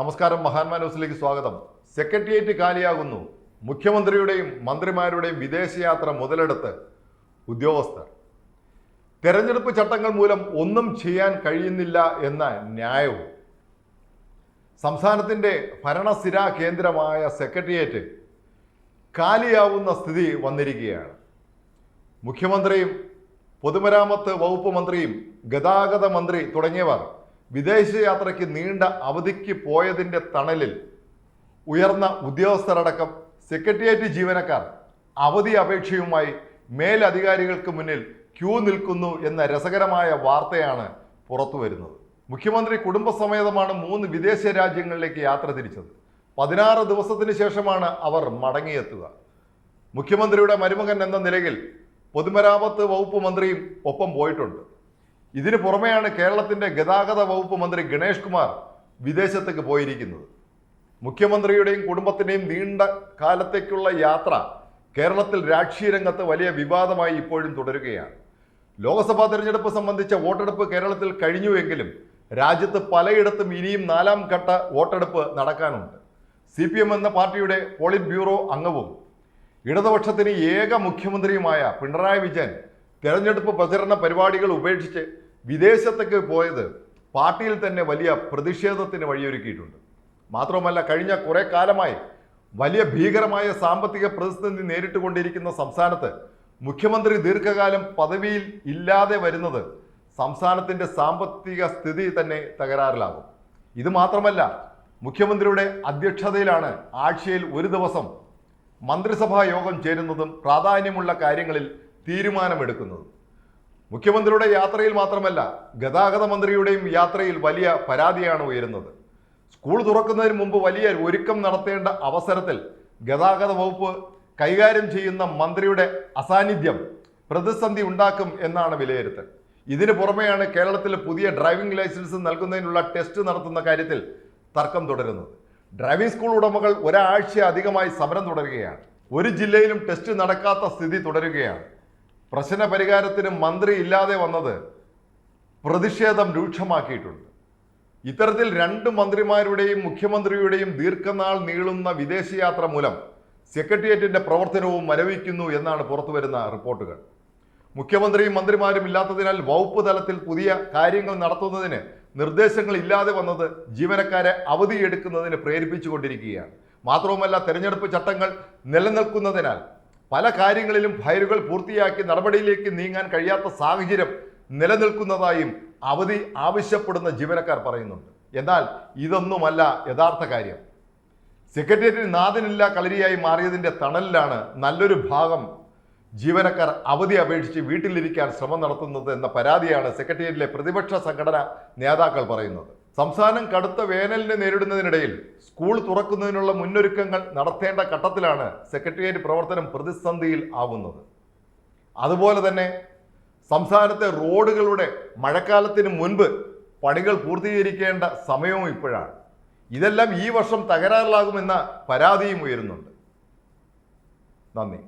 നമസ്കാരം മഹാന്മാ ന്യൂസിലേക്ക് സ്വാഗതം. സെക്രട്ടേറിയറ്റ് കാലിയാകുന്നു. മുഖ്യമന്ത്രിയുടെയും മന്ത്രിമാരുടെയും വിദേശയാത്ര മുതലെടുത്ത് ഉദ്യോഗസ്ഥർ. തെരഞ്ഞെടുപ്പ് ചട്ടങ്ങൾ മൂലം ഒന്നും ചെയ്യാൻ കഴിയുന്നില്ല എന്ന ന്യായവും. സംസ്ഥാനത്തിന്റെ ഭരണസ്ഥിരാ കേന്ദ്രമായ സെക്രട്ടേറിയറ്റ് കാലിയാവുന്ന സ്ഥിതി വന്നിരിക്കുകയാണ്. മുഖ്യമന്ത്രിയും പൊതുമരാമത്ത് വകുപ്പ് മന്ത്രിയും ഗതാഗത മന്ത്രി തുടങ്ങിയവർ വിദേശയാത്രയ്ക്ക് നീണ്ട അവധിക്ക് പോയതിന്റെ തണലിൽ ഉയർന്ന ഉദ്യോഗസ്ഥരടക്കം സെക്രട്ടേറിയറ്റ് ജീവനക്കാർ അവധി അപേക്ഷയുമായി മേലധികാരികൾക്ക് മുന്നിൽ ക്യൂ നിൽക്കുന്നു എന്ന രസകരമായ വാർത്തയാണ് പുറത്തു വരുന്നത്. മുഖ്യമന്ത്രി കുടുംബസമേതമാണ് മൂന്ന് വിദേശ രാജ്യങ്ങളിലേക്ക് യാത്ര തിരിച്ചത്. പതിനാറ് ദിവസത്തിന് ശേഷമാണ് അവർ മടങ്ങിയെത്തുക. മുഖ്യമന്ത്രിയുടെ മരുമകൻ എന്ന നിലയിൽ പൊതുമരാമത്ത് വകുപ്പ് മന്ത്രിയും ഒപ്പം പോയിട്ടുണ്ട്. ഇതിനു പുറമെയാണ് കേരളത്തിന്റെ ഗതാഗത വകുപ്പ് മന്ത്രി ഗണേഷ് കുമാർ വിദേശത്തേക്ക് പോയിരിക്കുന്നത്. മുഖ്യമന്ത്രിയുടെയും കുടുംബത്തിന്റെയും നീണ്ട കാലത്തേക്കുള്ള യാത്ര കേരളത്തിൽ രാഷ്ട്രീയ രംഗത്ത് വലിയ വിവാദമായി ഇപ്പോഴും തുടരുകയാണ്. ലോക്സഭാ തെരഞ്ഞെടുപ്പ് സംബന്ധിച്ച വോട്ടെടുപ്പ് കേരളത്തിൽ കഴിഞ്ഞുവെങ്കിലും രാജ്യത്ത് പലയിടത്തും ഇനിയും നാലാം ഘട്ട വോട്ടെടുപ്പ് നടക്കാനുണ്ട്. സി പി എം എന്ന പാർട്ടിയുടെ പോളിറ്റ് ബ്യൂറോ അംഗവും ഇടതുപക്ഷത്തിന് ഏക മുഖ്യമന്ത്രിയുമായ പിണറായി വിജയൻ തെരഞ്ഞെടുപ്പ് പ്രചരണ പരിപാടികൾ ഉപേക്ഷിച്ച് വിദേശത്തേക്ക് പോയത് പാർട്ടിയിൽ തന്നെ വലിയ പ്രതിഷേധത്തിന് വഴിയൊരുക്കിയിട്ടുണ്ട്. മാത്രമല്ല കഴിഞ്ഞ കുറേ കാലമായി വലിയ ഭീകരമായ സാമ്പത്തിക പ്രതിസന്ധി നേരിട്ടുകൊണ്ടിരിക്കുന്ന സംസ്ഥാനത്ത് മുഖ്യമന്ത്രി ദീർഘകാലം പദവിയിൽ ഇല്ലാതെ വരുന്നത് സംസ്ഥാനത്തിന്റെ സാമ്പത്തിക സ്ഥിതി തന്നെ തകരാറിലാകും. ഇത് മാത്രമല്ല മുഖ്യമന്ത്രിയുടെ അധ്യക്ഷതയിലാണ് ആഴ്ചയിൽ ഒരു ദിവസം മന്ത്രിസഭാ യോഗം ചേരുന്നതും പ്രാധാന്യമുള്ള കാര്യങ്ങളിൽ തീരുമാനമെടുക്കുന്നതും. മുഖ്യമന്ത്രിയുടെ യാത്രയിൽ മാത്രമല്ല ഗതാഗത മന്ത്രിയുടെയും യാത്രയിൽ വലിയ പരാതിയാണ് ഉയരുന്നത്. സ്കൂൾ തുറക്കുന്നതിന് മുമ്പ് വലിയ ഒരുക്കം നടത്തേണ്ട അവസരത്തിൽ ഗതാഗത വകുപ്പ് കൈകാര്യം ചെയ്യുന്ന മന്ത്രിയുടെ അസാന്നിധ്യം പ്രതിസന്ധി ഉണ്ടാക്കും എന്നാണ് വിലയിരുത്തൽ. ഇതിനു പുറമെയാണ് കേരളത്തിൽ പുതിയ ഡ്രൈവിംഗ് ലൈസൻസ് നൽകുന്നതിനുള്ള ടെസ്റ്റ് നടത്തുന്ന കാര്യത്തിൽ തർക്കം തുടരുന്നത്. ഡ്രൈവിംഗ് സ്കൂൾ ഉടമകൾ ഒരാഴ്ച അധികമായി സമരം തുടരുകയാണ്. ഒരു ജില്ലയിലും ടെസ്റ്റ് നടക്കാത്ത സ്ഥിതി തുടരുകയാണ്. പ്രശ്ന പരിഹാരത്തിന് മന്ത്രി ഇല്ലാതെ വന്നത് പ്രതിഷേധം രൂക്ഷമാക്കിയിട്ടുണ്ട്. ഇത്തരത്തിൽ രണ്ട് മന്ത്രിമാരുടെയും മുഖ്യമന്ത്രിയുടെയും ദീർഘനാൾ നീളുന്ന വിദേശയാത്ര മൂലം സെക്രട്ടേറിയറ്റിന്റെ പ്രവർത്തനവും മരവിക്കുന്നു എന്നാണ് പുറത്തുവരുന്ന റിപ്പോർട്ടുകൾ. മുഖ്യമന്ത്രിയും മന്ത്രിമാരും ഇല്ലാത്തതിനാൽ വകുപ്പ് തലത്തിൽ പുതിയ കാര്യങ്ങൾ നടത്തുന്നതിന് നിർദ്ദേശങ്ങൾ ഇല്ലാതെ വന്നത് ജീവനക്കാരെ അവധിയെടുക്കുന്നതിന് പ്രേരിപ്പിച്ചുകൊണ്ടിരിക്കുകയാണ്. മാത്രവുമല്ല തെരഞ്ഞെടുപ്പ് ചട്ടങ്ങൾ നിലനിൽക്കുന്നതിനാൽ പല കാര്യങ്ങളിലും ഫയലുകൾ പൂർത്തിയാക്കി നടപടിയിലേക്ക് നീങ്ങാൻ കഴിയാത്ത സാഹചര്യം നിലനിൽക്കുന്നതായും അവധി ആവശ്യപ്പെടുന്ന ജീവനക്കാർ പറയുന്നുണ്ട്. എന്നാൽ ഇതൊന്നുമല്ല യഥാർത്ഥ കാര്യം. സെക്രട്ടേറിയറ്റിന് നാഥനില്ല കളരിയായി മാറിയതിന്റെ തണലിലാണ് നല്ലൊരു ഭാഗം ജീവനക്കാർ അവധി അപേക്ഷിച്ച് വീട്ടിലിരിക്കാൻ ശ്രമം നടത്തുന്നത് എന്ന പരാതിയാണ് സെക്രട്ടേറിയറ്റിലെ പ്രതിപക്ഷ സംഘടന നേതാക്കൾ പറയുന്നത്. സംസ്ഥാനം കടുത്ത വേനലിനെ നേരിടുന്നതിനിടയിൽ സ്കൂൾ തുറക്കുന്നതിനുള്ള മുന്നൊരുക്കങ്ങൾ നടത്തേണ്ട ഘട്ടത്തിലാണ് സെക്രട്ടേറിയറ്റ് പ്രവർത്തനം പ്രതിസന്ധിയിൽ ആവുന്നത്. അതുപോലെ തന്നെ സംസ്ഥാനത്തെ റോഡുകളുടെ മഴക്കാലത്തിന് മുൻപ് പണികൾ പൂർത്തീകരിക്കേണ്ട സമയവും ഇപ്പോഴാണ്. ഇതെല്ലാം ഈ വർഷം തകരാറിലാകുമെന്ന പരാതിയും ഉയരുന്നുണ്ട്. നന്ദി.